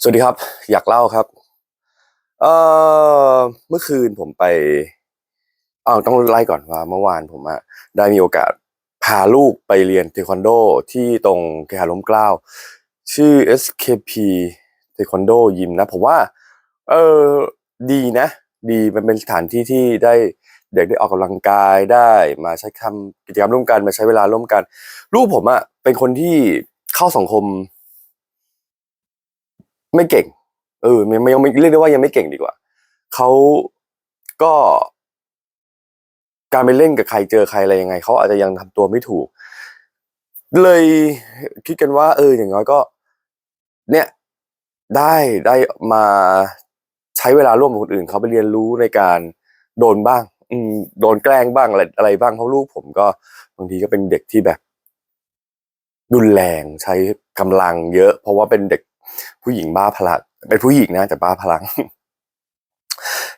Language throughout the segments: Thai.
สวัสดีครับ อยากเล่าครับ เอ่อเมื่อคืนผมไปอ้าต้องไล่ก่อนว่าเมื่อวานผมอะได้มีโอกาสพาลูกไปเรียนเทควันโดที่ตรงเคหะล้มเกล้าชื่อ SKP เทควันโดยิมนะผมว่า เออดีนะ ดีมันเป็นสถานที่ที่ได้เด็กได้ออกกำลังกายได้มาใช้คำกิจกรรมร่วมกันมาใช้เวลาร่วมกัน ลูกผมอะเป็นคนที่เข้าสังคม ไม่เก่ง เออไม่ไม่ยังไม่เรียกได้ว่ายังไม่เก่งดีกว่าเขาก็ การไปเล่นกับใครเจอใครอะไรยังไงเขาอาจจะยังทำตัวไม่ถูก เลยคิดกันว่า เออ อย่างน้อยก็ เนี่ยได้ได้มาใช้เวลาร่วมกับคนอื่นเขาไปเรียนรู้ในการโดนบ้าง อืมโดนแกล้งบ้างอะไรอะไรบ้างเพราะลูกผมก็บางทีก็เป็นเด็กที่แบบรุนแรงใช้กำลังเยอะ เพราะว่าเป็นเด็ก ผู้หญิงบ้าพลังเป็นผู้หญิงนะแต่บ้าพลัง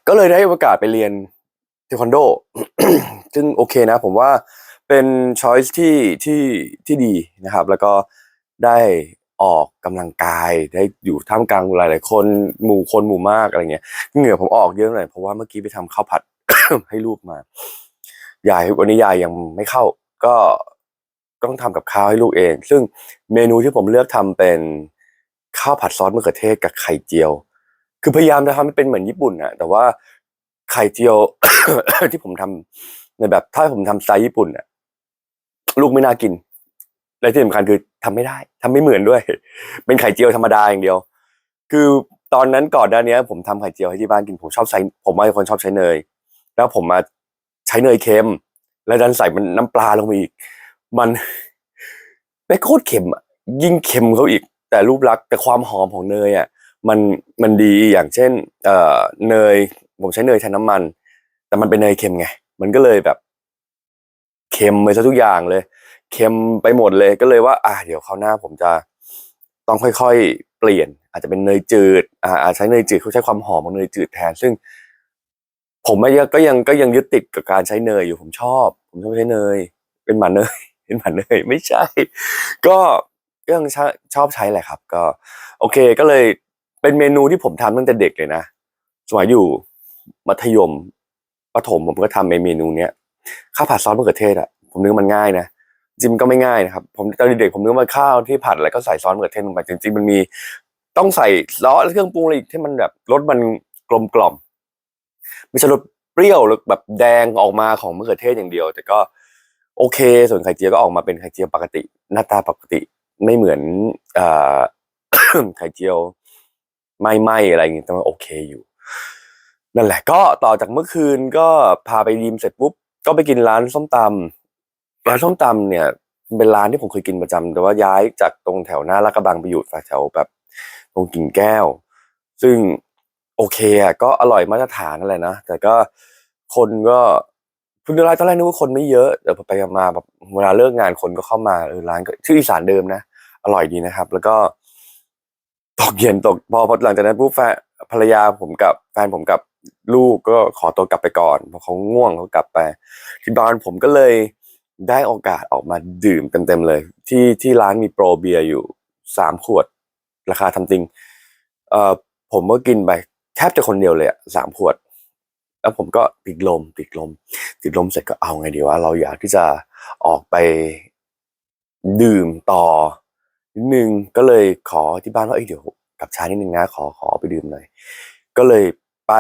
ก็เลยได้โอกาสไปเรียนเทควันโด ซึ่งโอเคนะ ผมว่าเป็นช้อยส์ที่ที่ที่ดีนะครับ แล้วก็ได้ออกกำลังกายได้อยู่ท่ามกลางหลาย ๆ คนหมู่คนหมู่มากอะไรเงี้ยเหงื่อผมออกเยอะหน่อยเพราะว่าเมื่อกี้ไปทำข้าวผัดให้ลูกมายายวันนี้ยายยังไม่เข้า ก็ต้องทำกับข้าวให้ลูกเอง ซึ่งเมนูที่ผมเลือกทำเป็น ข้าวผัดซอสมะเขือเทศกับไข่เจียว คือพยายามจะทำให้เป็นเหมือนญี่ปุ่นนะแต่ว่าไข่เจียว ที่ผมทำในแบบถ้าผมทำสไตล์ญี่ปุ่นน่ะ ลูกไม่น่ากินและที่สำคัญคือทำไม่ได้ทำไม่เหมือนด้วย เป็นไข่เจียวธรรมดาอย่างเดียว คือตอนนั้นก่อนหน้านี้ผมทำไข่เจียวให้ที่บ้านกินผมชอบใส่ผมเป็นคนชอบใช้เนย แล้วผมมาใช้เนยเค็ม แล้วดันใส่มันน้ำปลาลงไปอีก มันไม่โคตรเค็มอะยิ่งเค็มเขาอีก แต่รูปลักษณ์แต่ความหอมของเนยอะมันมันดีอย่างเช่นเอ่อเนยผมใช้เนยแทนน้ำมัน แต่มันเป็นเนยเค็มไง มันก็เลยแบบเค็มไปซะทุกอย่างเลยเค็มไปหมดเลยก็เลยว่า อ่าเดี๋ยวคราวหน้าผมจะต้องค่อยๆ เปลี่ยน อาจจะเป็นเนยจืด อ่าอาจใช้เนยจืดเขาใช้ความหอมของเนยจืดแทน ซึ่ง ผมก็ยังก็ยังก็ยังยึดติดกับการใช้เนยอยู่ผมชอบ ผมชอบใช้เนย เป็นหมาเนย เป็นหมาเนยไม่ใช่ ก็ ยังชอบชอบใช้แหละครับ ก็ โอเคก็เลยเป็นเมนูที่ผมทำตั้งแต่เด็กเลยนะสมัยอยู่มัธยมประถมผมก็ทำเมนูเนี้ยข้าวผัดซอสมะเขือเทศอะผมนึกมันง่ายนะจริงๆมันก็ไม่ง่ายนะครับ ผมตอนเด็กผมนึกว่าข้าวที่ผัดอะไรก็ใส่ซอสมะเขือเทศลงไปจริงๆมันมี ต้องใส่ซอสและเครื่องปรุงอะไรอีกที่มันแบบรสมันกลมกล่อมไม่ใช่รสเปรี้ยวหรือแบบแดงออกมาของมะเขือเทศอย่างเดียว แต่ก็โอเค ส่วนไข่เจียวก็ออกมาเป็นไข่เจียวปกติ หน้าตาปกติ ไม่เหมือนอไข่เจียวไม่ไหมอะไรอย่างเงี้ยแต่ว่าโอเคอยู่ นั่นแหละ ก็ต่อจากเมื่อคืนก็พาไปยิมเสร็จปุ๊บก็ไปกินร้านส้มตำร้านส้มตำเนี่ยเป็นร้านที่ผมเคยกินประจำแต่ว่าย้ายจากตรงแถวหน้าลาดกระบังไปอยู่แถวแบบตรงกิ่งแก้ว ซึ่งโอเคอะก็อร่อยมาตรฐานนั่นแหละนะแต่ก็คนก็ คุณดูร้านตอนแรกนึกว่าคนไม่เยอะแต่พอไปมาแบบเวลาเลิกงานคนก็เข้ามาเออร้านก็ชื่ออีสานเดิมนะอร่อยดีนะครับ แล้วก็ตกเย็นตกพอพอหลังจากนั้นปุ๊บแฟนภรรยาผมกับแฟนผมกับลูกก็ขอตัวกลับไปก่อนเพราะเขาง่วงเขากลับไป ที่บ้านผมก็เลยได้โอกาสออกมาดื่มเต็มๆเลย ที่ที่ร้านมีโปรเบียร์อยู่สามขวด ราคาทำจริงเอ่อผมก็กินไปแทบจะคนเดียวเลยอะสามขวด แล้วผมก็ติดลม ติดลม ติดลมเสร็จก็เอาไงดีวะเราอยากที่จะออกไปดื่มต่อนิดนึงก็เลยขอที่บ้านว่าเอ้ยเดี๋ยวกลับช้านิดนึงนะขอขอไปดื่มหน่อยก็เลยไป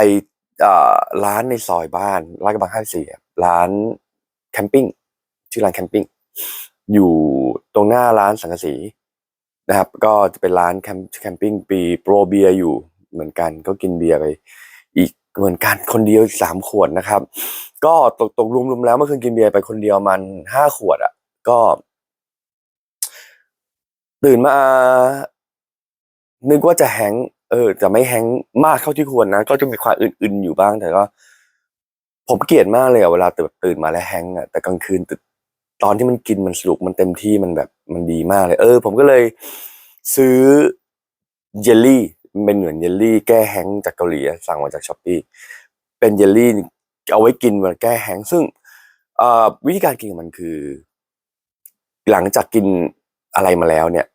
ร้านในซอยบ้านร้านกระบังห้าสี่ร้านแคมปิ้งชื่อร้านแคมปิ้งอยู่ตรงหน้าร้านสังกสีนะครับ ก็จะเป็นร้านแคมแคมปิ้งปีโปรเบียร์อยู่เหมือนกันก็กินเบียร์ไป เหมือนกันคนเดียวสามขวดนะครับ ก็ตกตกรวมๆแล้วเมื่อคืนกินเบียร์ไปคนเดียวมันห้าขวดอะ ก็ ตื่นมานึกว่าจะแฮงเออจะไม่แฮงมากเท่าที่ควรนะก็จะมีความอื่นๆอยู่บ้างแต่ก็ ผมเกลียดมากเลยอะเวลาตื่นมาแล้วแฮงก์อะแต่กลางคืนตื่นตอนที่มันกินมันสนุกมันเต็มที่มันแบบมันดีมากเลย เออ ผมก็เลยซื้อเยลลี่ เป็นเหมือนเยลลี่แก้แฮงจากเกาหลีสั่งมาจากช้อปปี้เป็นเยลลี่เอาไว้กินมันแก้แฮงซึ่งวิธีการกินของมันคือ หลังจากกินอะไรมาแล้วเนี่ย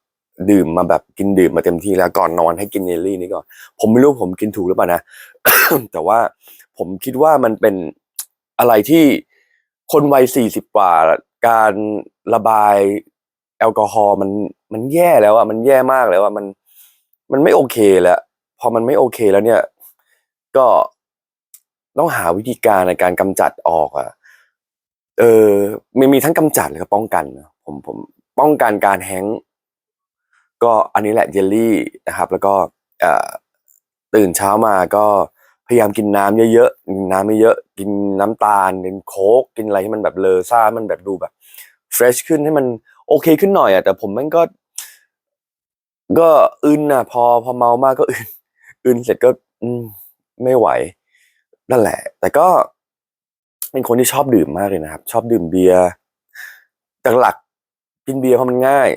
ดื่มมาแบบกินดื่มมาเต็มที่แล้วก่อนนอนให้กินเยลลี่นี้ก่อนผมไม่รู้ผมกินถูกหรือเปล่านะแต่ว่าผมคิดว่ามันเป็นอะไรที่คนวัยสี่สิบกว่าการระบายแอลกอฮอล์มันมันแย่แล้วอะมันแย่มากแล้วอะมัน มันไม่โอเคแล้ว พอมันไม่โอเคแล้วเนี่ย ก็ต้องหาวิธีการในการกำจัดออกอะเออมันมีทั้งกำจัดแล้วก็ป้องกันผมผมป้องกันการแฮงก็อันนี้แหละเยลลี่นะครับ แล้วก็ตื่นเช้ามาก็พยายามกินน้ำเยอะๆกินน้ำไม่เยอะกินน้ำตาลกินโค้กกินอะไรให้มันแบบเลอซ่ามันแบบดูแบบเฟรชขึ้นให้มันโอเคขึ้นหน่อยอะแต่ผมม่งก็ ก็อึนนะพอพอเมามากก็อึนอึนเสร็จก็ อืม ไม่ไหวนั่นแหละ แต่ก็เป็นคนที่ชอบดื่มมากเลยนะครับ ชอบดื่มเบียร์แต่หลักกินเบียร์เพราะมันง่าย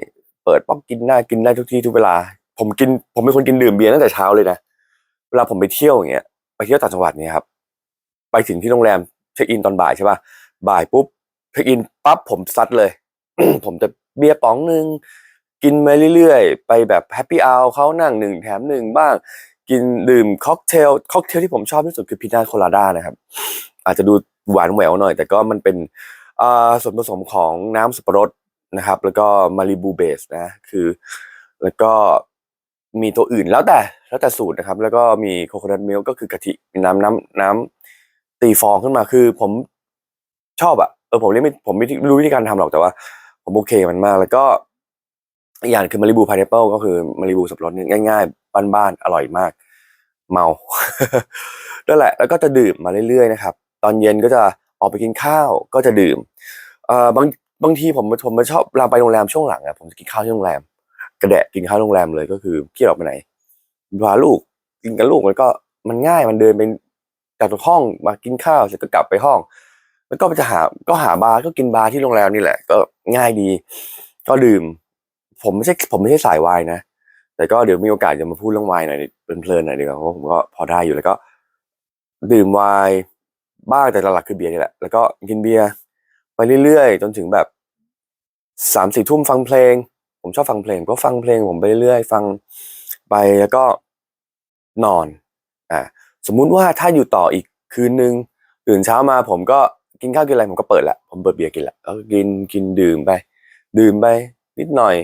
เปิดป๊อกกินได้กินได้ทุกที่ทุกเวลา ผมกิน ผมเป็นคนกินดื่มเบียร์ตั้งแต่เช้าเลยนะเวลาผมไปเที่ยวอย่างเงี้ยไปเที่ยวต่างจังหวัดเนี่ยครับไปถึงที่โรงแรมเช็คอินตอนบ่ายใช่ป่ะบ่ายปุ๊บเช็คอินปั๊บผมซัดเลย ผมจะเบียร์ป๋องหนึ่ง กินมาเรื่อยๆ ไปแบบแฮปปี้อ r วเขานั่งหนึ่งแถมหนึ่งบ้าง กินดื่มค็อกเทลค็อกเทลที่ผมชอบที่สุดคือพินาโคลาด้านะครับ อาจจะดูหวานแหววหน่อย แต่ก็มันเป็นส่วนผสมของน้ำสับปะรดนะครับ แล้วก็มาริบูเบสนะคือ แล้วก็มีตัวอื่นแล้วแต่แล้วแต่สูตรนะครับ แล้วก็มีโคโคนัทมิลก็คือกะทิน้ำน้ำน้ำตีฟองขึ้นมาคือผมชอบอะเออผมเรียกไม่ผมไม่รู้วิธีการทำหรอกแต่ว่า ผมโอเคมันมากแล้วก็ อีกอย่างคือมาริบูพายเนเปิลก็คือมาริบูสับปะรดเนี่ยง่ายๆ บ้านๆ อร่อยมาก เมานั่นแหละ แล้วก็จะดื่มมาเรื่อยๆนะครับ ตอนเย็นก็จะออกไปกินข้าวก็จะดื่มเอ่อบางบางทีผมผมชอบเราไปโรงแรมช่วงหลังอะผมจะกินข้าวที่โรงแรม กระแดะกินข้าวโรงแรมเลยก็คือขี้ออกไปไหนพาลูกกินกับลูกมันก็มันง่ายมันเดินไปจากห้องมากินข้าวเสร็จก็กลับไปห้อง แล้วก็จะหาก็หาบาร์ก็กินบาร์ที่โรงแรมนี่แหละ ก็ง่ายดี ก็ดื่ม ผมไม่ใช่ผมไม่ใช่สายวน์นะ แต่ก็เดี๋ยวมีโอกาสจะมาพูดเรื่องวน์หน่อยเพลินๆหน่อยดีกว่าเพราะผมก็พอได้อยู่แล้วก็ ดื่มวน์บ้างแต่หลักคือเบียร์นี่แหละแล้วก็กินเบียร์ไปเรื่อยๆ จนถึงแบบสามสี่ทุ่มฟังเพลง ผมชอบฟังเพลงก็ฟังเพลงผมไปเรื่อยๆฟังไปแล้วก็นอนอ่าสมมุติว่าถ้าอยู่ต่ออีกคืนนึงตื่นเช้ามาผมก็กินข้าวกินอะไรผมก็เปิดละผมเปิดเบียร์กินละแล้วก็กินกินดื่มไป ดื่มไป นิดหน่อย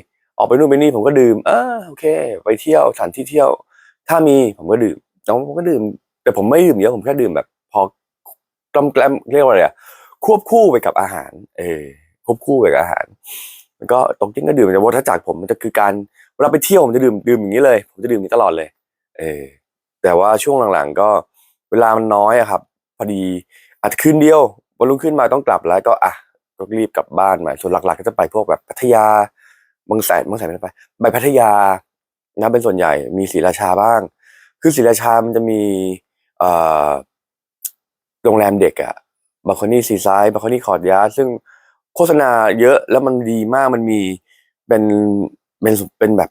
ออกไปนู่นไปนี่ผมก็ดื่มอ่าโอเค ไปเที่ยวสถานที่เที่ยว ถ้ามีผมก็ดื่มน้องผมก็ดื่ม แต่ผมไม่ดื่มเยอะผมแค่ดื่มแบบ พอกลมแกลมเรียกว่าอะไรอะควบคู่ไปกับอาหาร เออควบคู่ไปกับอาหารแล้วก็ตรงจริงก็ดื่มแต่วัฏจักรผมมันจะคือการเวลาไปเที่ยวผมจะดื่มดื่มอย่างนี้เลย ผมจะดื่มอย่างนี้ตลอดเลย เออแต่ว่าช่วงหลังๆ ก็เวลามันน้อยอะครับ พอดีอาจจะคืนเดียววันรุ่งขึ้นมาต้องกลับแล้วก็อะก็รีบกลับบ้านมาส่วนหลักๆ ก็จะไปพวกแบบพัทยา บางแสนบางแสนไม่ได้ไปไปพัทยานะเป็นส่วนใหญ่มีศรีราชาบ้าง คือศรีราชามันจะมีโรงแรมเด็กอะบาคอนี่ซีไซด์บาคอนี่คอร์ดยาซึ่งโฆษณาเยอะแล้วมันดีมากมันมีเป็นเป็นเป็นแบบ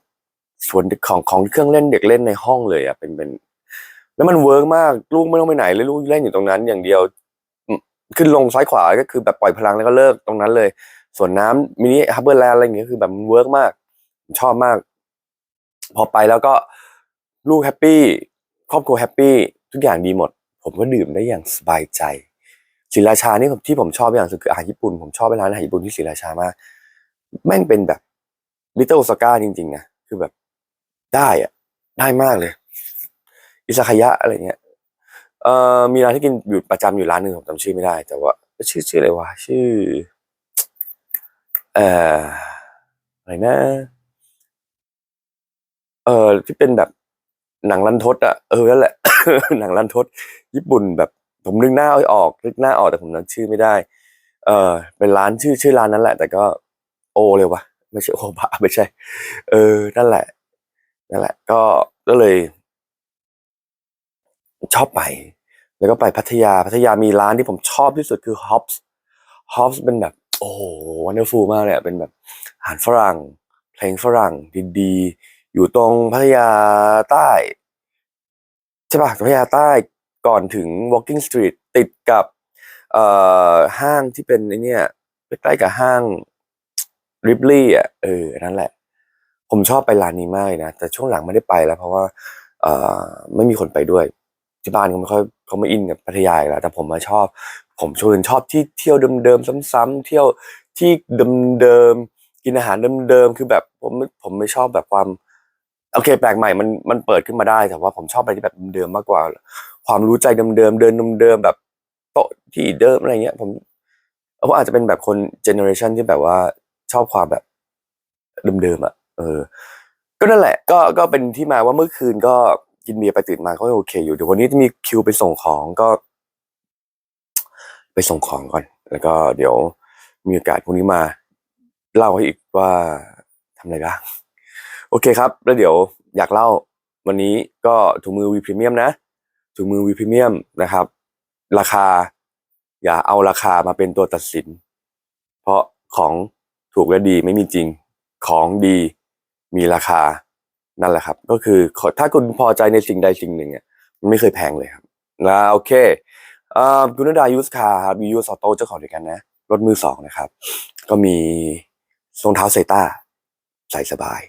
ส่วนของของเครื่องเล่นเด็กเล่นในห้องเลยอะเป็นเป็นแล้วมันเวิร์กมากลูกไม่ต้องไปไหนเลยลูกเล่นอยู่ตรงนั้นอย่างเดียว ขึ้นลงซ้ายขวาก็คือแบบปล่อยพลังแล้วก็เลิกตรงนั้นเลย ส่วนน้ำมินิฮับเบิลแลนด์อะไรอย่างเงี้ยคือแบบมันเวิร์กมากชอบมาก พอไปแล้วก็ลูกแฮปปี้ครอบครัวแฮปปี้ทุกอย่างดีหมด ผมก็ดื่มได้อย่างสบายใจศรีราชานี่ที่ผมชอบอย่างสุดคืออาหารญี่ปุ่นผมชอบไปร้านอาหารญี่ปุ่นที่ศรีราชามากแม่งเป็นแบบลิตเติ้ลซาก้าจริงๆนะคือแบบได้อะได้มากเลย อิซากายะอะไรเงี้ยเอ่อมีร้านที่กินอยู่ประจำอยู่ร้านหนึ่งผมจำชื่อไม่ได้ แต่ว่าชื่อชื่ออะไรวะชื่อ เอ่ออะไรนะ เออที่เป็นแบบหนังรันทดอะเออนั่นแหละ หนังรันทด ญี่ปุ่นแบบ ผมนึกหน้าอ่ออกนึกหน้าออกแต่ผมนึกชื่อไม่ได้ เออเป็นร้านชื่อชื่อร้านนั้นแหละ แต่ก็โอเลยวะไม่ใช่โอบะไม่ใช่ เออ นั่นแหละ นั่นแหละ ก็ก็เลย ชอบไป แล้วก็ไปพัทยา พัทยามีร้านที่ผมชอบที่สุดคือ Hops Hops เป็นแบบ โอ้โหวันเดอร์ฟูลมากเลยเป็นแบบอาหารฝรั่ง เพลงฝรั่งดีๆ อยู่ตรงพัทยาใต้ใช่ปะพัทยาใต้ก่อนถึง Walking Street ติดกับเอ่อห้างที่เป็นไอเนี่ยใกล้กับห้างริบลี่อะเออนั่นแหละ ผมชอบไปร้านนี้มากเลยนะ แต่ช่วงหลังไม่ได้ไปแล้ว เพราะว่าเอ่อไม่มีคนไปด้วย ที่บ้านเขาไม่ค่อยเขาไม่อินกับพัทยาอีกแล้วแต่ผมมาชอบ ผมชวนชอบที่เที่ยวเดิมๆซ้ำๆเที่ยวที่เดิมๆกินอาหารเดิมๆคือแบบผมผมไม่ชอบแบบความโอเค แปลกใหม่มันมันเปิดขึ้นมาได้แต่ว่าผมชอบอะไรที่แบบเดิมๆมากกว่า ความรู้ใจเดิมๆเดินเดิมๆแบบโต๊ะที่เดิมอะไรเงี้ย ผมผมอาจจะเป็นแบบคนเจเนอเรชันที่แบบว่าชอบความแบบเดิมๆอะเออ ก็นั่นแหละ ก็ก็เป็นที่มาว่าเมื่อคืนก็ กินเบียร์ไปตื่นมาก็โอเค อยู่เดี๋ยววันนี้จะมีคิวไปส่งของก็ ไปส่งของก่อน แล้วก็เดี๋ยวมีโอกาสพรุ่งนี้มาเล่าให้อีกว่าทำอะไรบ้าง โอเคครับ แล้วเดี๋ยวอยากเล่าวันนี้ก็ถุงมือวีพรีเมียมนะ ถุงมือวีพรีเมียมนะครับ ราคา อย่าเอาราคามาเป็นตัวตัดสิน เพราะของถูกและดีไม่มีจริง ของดีมีราคา นั่นแหละครับ ก็คือถ้าคุณพอใจในสิ่งใดสิ่งหนึ่งอะมันไม่เคยแพงเลยครับแล้วโอเคอ่ากุณดายูสคาครับมียูสอโต้เจ้าของเดียวกันนะ รถมือสองนะครับ ก็มีรองเท้าเซต้าใส่สบาย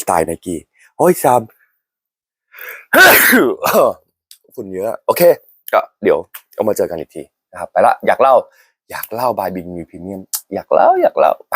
สไตล์ไนกี้โอ้ยซามฝุ่นเยอะ โอเค ก็เดี๋ยวก็มาเจอกันอีกทีนะครับ ไปละ อยากเล่า อยากเล่าบายบิงมีพรีเมียม อยากเล่า อยากเล่าไป